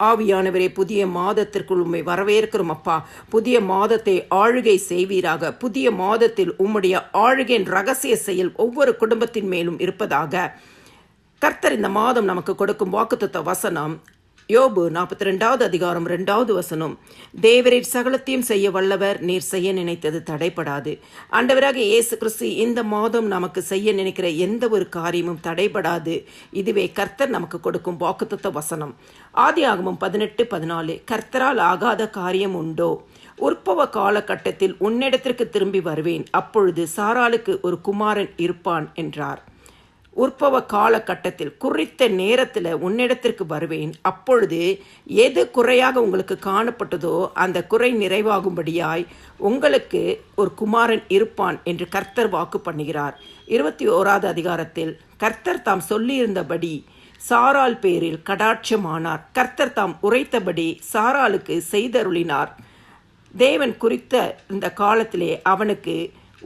ஆவியானவரே புதிய மாதத்திற்குள் உண்மை வரவேற்கிறோம் அப்பா. புதிய மாதத்தை ஆளுகை செய்வீராக. புதிய மாதத்தில் உம்முடைய ஆளுகையின் ரகசிய செயல் ஒவ்வொரு குடும்பத்தின் மேலும் இருப்பதாக கர்த்தர் இந்த மாதம் நமக்கு கொடுக்கும் வாக்குத்த வசனம் யோபு நாற்பத்தி ரெண்டாவது அதிகாரம் ரெண்டாவது வசனம். தேவரீர் சகலத்தையும் செய்ய வல்லவர் நீர் செய்ய நினைத்தது தடைபடாது. ஆண்டவராக இயேசு கிறிஸ்து இந்த மாதம் நமக்கு செய்ய நினைக்கிற எந்த ஒரு காரியமும் தடைபடாது. இதுவே கர்த்தர் நமக்கு கொடுக்கும் வாக்குத்த வசனம். ஆதி ஆகமும் பதினெட்டு பதினாலு கர்த்தரால் ஆகாத காரியம் உண்டோ? உற்பவ காலகட்டத்தில் உன்னிடத்திற்கு திரும்பி வருவேன். அப்பொழுது சாராளுக்கு ஒரு குமாரன் இருப்பான் என்றார். உற்பவ காலகட்டத்தில் குறித்த நேரத்தில் உன்னிடத்திற்கு வருவேன். அப்பொழுது எது குறையாக உங்களுக்கு காணப்பட்டதோ அந்த குறை நிறைவாகும்படியாய் உங்களுக்கு ஒரு குமாரன் இருப்பான் என்று கர்த்தர் வாக்கு பண்ணுகிறார். இருபத்தி ஓராவது அதிகாரத்தில் கர்த்தர் தாம் சொல்லியிருந்தபடி சாரால் பேரில் கடாட்சமானார். கர்த்தர் தாம் உரைத்தபடி சாராளுக்கு செய்தருளினார். தேவன் குறித்த இந்த காலத்திலே அவனுக்கு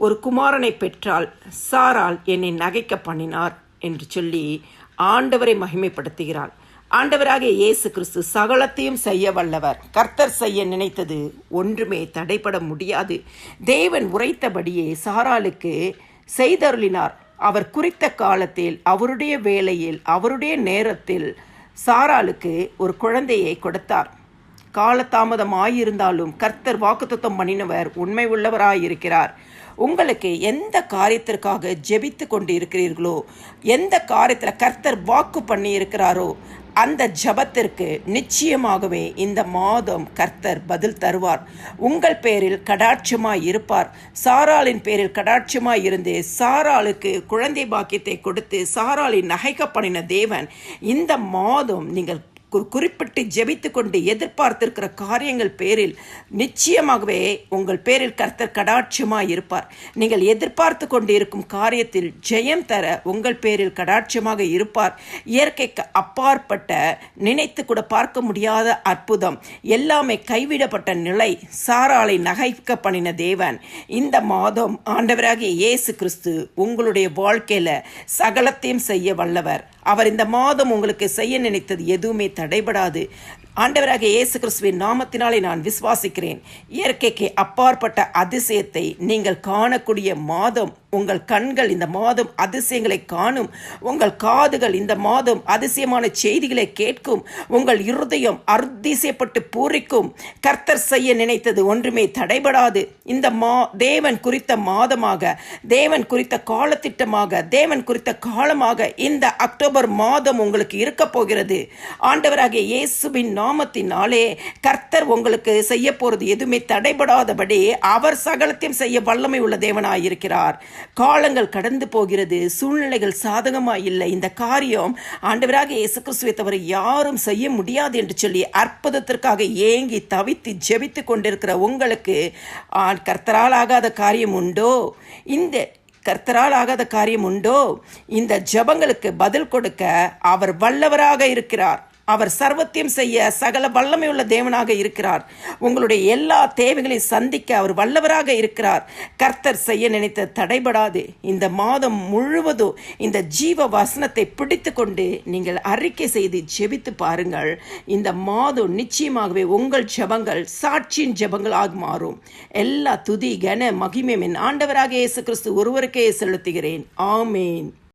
ஒரு குமாரனை பெற்றால் சாரால் என்னை நகைக்க பண்ணினார். என்று சொல்லி ஆண்டவரை மகிமைப்படுத்துகிறாள் ஆண்டவராக இயேசு கிறிஸ்து சகலத்தையும் செய்ய வல்லவர். கர்த்தர் செய்ய நினைத்தது ஒன்றுமே தடைபட முடியாது. தேவன் உரைத்தபடியே சாராளுக்கு செய்தருளினார். அவர் குறித்த காலத்தில் அவருடைய வேலையில் அவருடைய நேரத்தில் சாராளுக்கு ஒரு குழந்தையை கொடுத்தார். காலதாமதமாயிருந்தாலும் கர்த்தர் வாக்குத்தத்தம் பண்ணினவர் உண்மை உள்ளவராயிருக்கிறார். உங்களுக்கு எந்த காரியத்திற்காக ஜெபித்து கொண்டு இருக்கிறீர்களோ எந்த காரியத்தில் கர்த்தர் வாக்கு பண்ணி இருக்கிறாரோ அந்த ஜபத்திற்கு நிச்சயமாகவே இந்த மாதம் கர்த்தர் பதில் தருவார். உங்கள் பேரில் கடாட்சமாய் இருப்பார். சாராளின் பேரில் கடாட்சமாய் இருந்து சாராளுக்கு குழந்தை பாக்கியத்தை கொடுத்து சாராளின் நகைக்கப்படின தேவன் இந்த மாதம் நீங்கள் குறிப்பிட்டு ஜெபித்து கொண்டு எதிர்பார்த்திருக்கிற காரியங்கள் பேரில் நிச்சயமாகவே உங்கள் பேரில் கர்த்தர் கடாட்சியமாக இருப்பார். நீங்கள் எதிர்பார்த்து கொண்டு இருக்கும் காரியத்தில் ஜெயம் தர உங்கள் பேரில் கடாட்சியமாக இருப்பார். இயற்கைக்கு அப்பாற்பட்ட நினைத்து கூட பார்க்க முடியாத அற்புதம் எல்லாமே கைவிடப்பட்ட நிலை சாராளை நகைக்க பண்ணின தேவன். இந்த மாதம் ஆண்டவராகிய இயேசு கிறிஸ்து உங்களுடைய வாழ்க்கையில் சகலத்தையும் செய்ய வல்லவர். அவர் இந்த மாதம் உங்களுக்கு செய்ய நினைத்தது எதுவுமே தடைபடாது. ஆண்டவராக இயேசு கிறிஸ்துவின் நாமத்தினாலே நான் விசுவாசிக்கிறேன். இயற்கைக்கு அப்பாற்பட்ட அதிசயத்தை நீங்கள் காணக்கூடிய மாதம் உங்கள் கண்கள் இந்த மாதம் அதிசயங்களை காணும். உங்கள் காதுகள் இந்த மாதம் அதிசயமான செய்திகளை கேட்கும். உங்கள் இருதயம் அர்திசயப்பட்டு பூரிக்கும். கர்த்தர் செய்ய நினைத்தது ஒன்றுமே தடைபடாது. இந்த மா தேவன் குறித்த மாதமாக தேவன் குறித்த காலத்திட்டமாக தேவன் குறித்த காலமாக இந்த அக்டோபர் மாதம் உங்களுக்கு இருக்க போகிறது. ஆண்டவராகிய இயேசுவின் நாமத்தினாலே கர்த்தர் உங்களுக்கு செய்ய போறது எதுவுமே தடைபடாதபடி அவர் சகலத்தையும் செய்ய வல்லமை உள்ள தேவனாயிருக்கிறார். காலங்கள் கடந்து போகிறது சூழ்நிலைகள் சாதகமாக இல்லை. இந்த காரியம் ஆண்டவராக இயேசு கிறிஸ்துவை தவிர யாரும் செய்ய முடியாது என்று சொல்லி அற்புதத்திற்காக ஏங்கி தவித்து ஜெபித்து கொண்டிருக்கிற உங்களுக்கு கர்த்தரால் ஆகாத காரியம் உண்டோ? இந்த கர்த்தரால் ஆகாத காரியம் உண்டோ? இந்த ஜபங்களுக்கு பதில் கொடுக்க அவர் வல்லவராக இருக்கிறார். அவர் சர்வத்தியம் செய்ய சகல வல்லமையுள்ள தேவனாக இருக்கிறார். உங்களுடைய எல்லா தேவைகளையும் சந்திக்க அவர் வல்லவராக இருக்கிறார். கர்த்தர் செய்ய நினைத்த தடைபடாது. இந்த மாதம் முழுவதும் இந்த ஜீவ வசனத்தை பிடித்து கொண்டு நீங்கள் அறிக்கை செய்து ஜெபித்து பாருங்கள். இந்த மாதம் நிச்சயமாகவே உங்கள் ஜபங்கள் சாட்சியின் ஜபங்களாக மாறும். எல்லா துதி கன மகிமையும் ஆண்டவராக இயேசு கிறிஸ்து ஒருவருக்கே செலுத்துகிறேன். ஆமேன்.